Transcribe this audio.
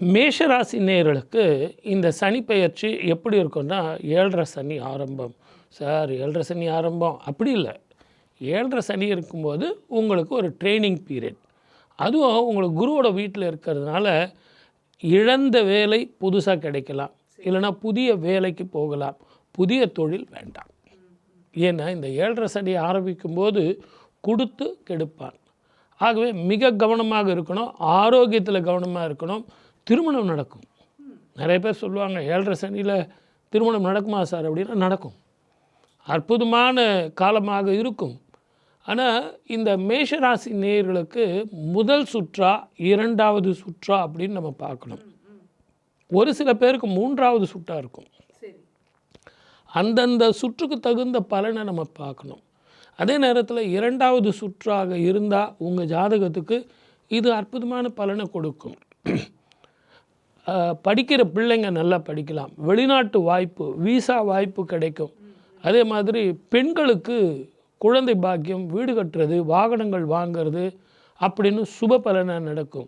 மேஷராசி நேர்களுக்கு இந்த சனி பெயர்ச்சி எப்படி இருக்கும்னா ஏழரை சனி ஆரம்பம். சார் ஏழரை சனி ஆரம்பம். அப்படி இல்லை. ஏழரை சனி இருக்கும்போது உங்களுக்கு ஒரு ட்ரைனிங் பீரியட் அதுவும் உங்களுக்கு குருவோட வீட்டில் இருக்கிறதுனால இழந்த வேலை புதுசாக கிடைக்கலாம். இல்லைன்னா புதிய வேலைக்கு போகலாம். புதிய தொழில் வேண்டாம். ஏன்னா இந்த ஏழரை சனி ஆரம்பிக்கும்போது கொடுத்து கெடுப்பான். ஆகவே மிக கவனமாக இருக்கணும். ஆரோக்கியத்தில் கவனமாக இருக்கணும். திருமணம் நடக்கும். நிறைய பேர் சொல்லுவாங்க ஏழரை சனியில் திருமணம் நடக்குமா சார்? அப்படின்னா நடக்கும். அற்புதமான காலமாக இருக்கும். ஆனால் இந்த மேஷராசி நேயர்களுக்கு முதல் சுற்றா இரண்டாவது சுற்றா அப்படின்னு நம்ம பார்க்கணும். ஒரு சில பேருக்கு மூன்றாவது சுற்றா இருக்கும். அந்தந்த சுற்றுக்கு தகுந்த பலனை நம்ம பார்க்கணும். அதே நேரத்தில் இரண்டாவது சுற்றாக இருந்தால் உங்கள் ஜாதகத்துக்கு இது அற்புதமான பலனை கொடுக்கும். படிக்கிற பிள்ளைங்க நல்லா படிக்கலாம். வெளிநாட்டு வாய்ப்பு விசா வாய்ப்பு கிடைக்கும். அதே மாதிரி பெண்களுக்கு குழந்தை பாக்கியம் வீடு கட்டுறது வாகனங்கள் வாங்கிறது அப்படின்னு சுப பலனாக நடக்கும்.